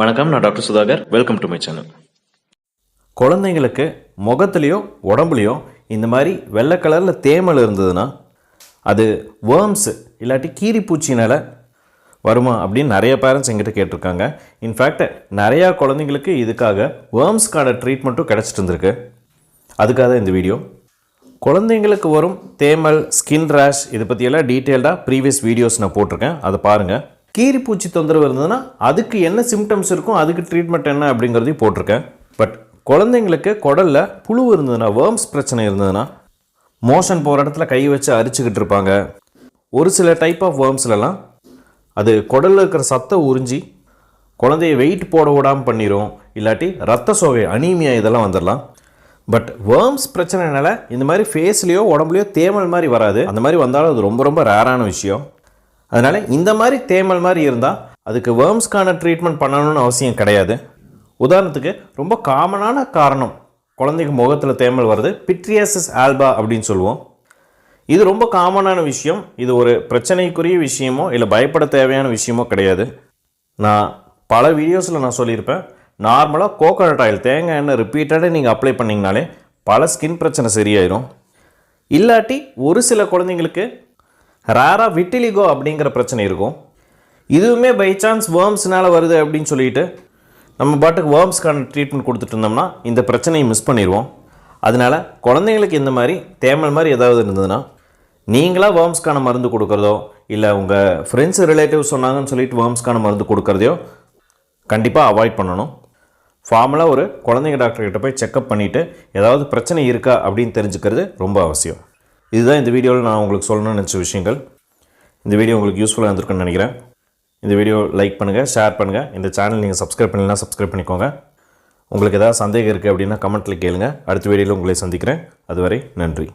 வணக்கம் நான் doctor Sudhakar. Welcome to my channel குழந்தைங்களுக்கு முகத்துலேயோ உடம்புலையோ இந்த மாதிரி வெள்ளை கலரில் தேமல் இருந்ததுன்னா அது வேர்ம்ஸ் இல்லாட்டி கீரிப்பூச்சினால் வருமா அப்படின்னு நிறைய பேரண்ட்ஸ் எங்கிட்ட கேட்டிருக்காங்க. இன்ஃபேக்ட் நிறையா குழந்தைங்களுக்கு இதுக்காக வேர்ம்ஸ்க்கான ட்ரீட்மெண்ட்டும் கிடச்சிட்டு இருந்திருக்கு. அதுக்காக தான் இந்த வீடியோ குழந்தைங்களுக்கு வரும் தேமல் ஸ்கின் ரேஷ் இதை பற்றியெல்லாம் டீட்டெயில்டாக ப்ரீவியஸ் வீடியோஸ் நான் போட்டிருக்கேன். அதை பாருங்கள் கீரிப்பூச்சி தொந்தரவு இருந்ததுன்னா அதுக்கு என்ன சிம்டம்ஸ் இருக்கும் அதுக்கு ட்ரீட்மெண்ட் என்ன அப்படிங்கிறதையும் போட்டிருக்கேன். பட் குழந்தைங்களுக்கு குடலில் புழு இருந்ததுன்னா வேர்ம்ஸ் பிரச்சனை இருந்ததுன்னா மோஷன் போகிற இடத்துல கை வச்சு அரிச்சுக்கிட்டு இருப்பாங்க. ஒரு சில டைப் ஆஃப் வேர்ம்ஸ்லலாம் அது குடலில் இருக்கிற சத்தை உறிஞ்சி குழந்தைய வெயிட் போட விடாமல் பண்ணிடும் இல்லாட்டி ரத்த சோகை அனீமியா இதெல்லாம் வந்துடலாம் பட் வேர்ம்ஸ் பிரச்சனைனால இந்த மாதிரி ஃபேஸ்லேயோ உடம்புலையோ தேமல் மாதிரி வராது. அந்த மாதிரி வந்தாலும் அது ரொம்ப ரொம்ப ரேரான விஷயம். அதனால் இந்த மாதிரி தேமல் மாதிரி இருந்தால் அதுக்கு வேர்ம்ஸ்க்கான ட்ரீட்மெண்ட் பண்ணணும்னு அவசியம் கிடையாது. உதாரணத்துக்கு ரொம்ப காமனான காரணம் குழந்தைக்கு முகத்தில் தேமல் வருது பிட்ரியாசிஸ் ஆல்பா அப்படின்னு சொல்லுவோம். இது ரொம்ப காமனான விஷயம். இது ஒரு பிரச்சனைக்குரிய விஷயமோ இல்லை பயப்பட தேவையான விஷயமோ கிடையாது. நான் பல வீடியோஸில் நான் சொல்லியிருப்பேன். நார்மலாக கோகோனட் ஆயில் தேங்காய் எண்ணெய் ரிப்பீட்டடாக நீங்கள் அப்ளை பண்ணிங்கனாலே பல ஸ்கின் பிரச்சனை சரியாயிரும். இல்லாட்டி ஒரு சில குழந்தைங்களுக்கு ரேராக விட்டிலிகோ அப்படிங்கிற பிரச்சனை இருக்கும். இதுவுமே பை சான்ஸ் வேர்ம்ஸ்னால் வருது அப்படின்னு சொல்லிட்டு நம்ம பாட்டுக்கு வேர்ம்ஸ்க்கான ட்ரீட்மெண்ட் கொடுத்துட்டு இருந்தோம்னா இந்த பிரச்சனையை மிஸ் பண்ணிடுவோம். அதனால குழந்தைங்களுக்கு இந்த மாதிரி தேமல் மாதிரி ஏதாவது இருந்ததுன்னா நீங்களாக வேர்ம்ஸ்க்கான மருந்து கொடுக்குறதோ இல்லை உங்கள் ஃப்ரெண்ட்ஸ் ரிலேட்டிவ் சொன்னாங்கன்னு சொல்லிட்டு வேர்ம்ஸ்க்கான மருந்து கொடுக்குறதையோ கண்டிப்பாக அவாய்ட் பண்ணணும். ஃபார்மலாக ஒரு குழந்தைங்க டாக்டர்கிட்ட போய் செக்அப் பண்ணிவிட்டு ஏதாவது பிரச்சனை இருக்கா அப்படின்னு தெரிஞ்சுக்கிறது ரொம்ப அவசியம். இதுதான் இந்த வீடியோவில் நான் உங்களுக்கு சொல்லணும்னு நினச்ச விஷயங்கள். இந்த வீடியோ உங்களுக்கு யூஸ்ஃபுல்லாக இருந்திருக்குன்னு நினைக்கிறேன். இந்த வீடியோ லைக் பண்ணுங்கள் ஷேர் பண்ணுங்கள் இந்த சேனல் நீங்கள் சப்ஸ்கிரைப் பண்ணலாம் சப்ஸ்கிரைப் பண்ணிக்கோங்க. உங்களுக்கு ஏதாவது சந்தேகம் இருக்குது அப்படின்னா கமெண்ட்டில் கேளுங்கள் அடுத்த வீடியோவில் உங்களை சந்திக்கிறேன். அதுவரை நன்றி.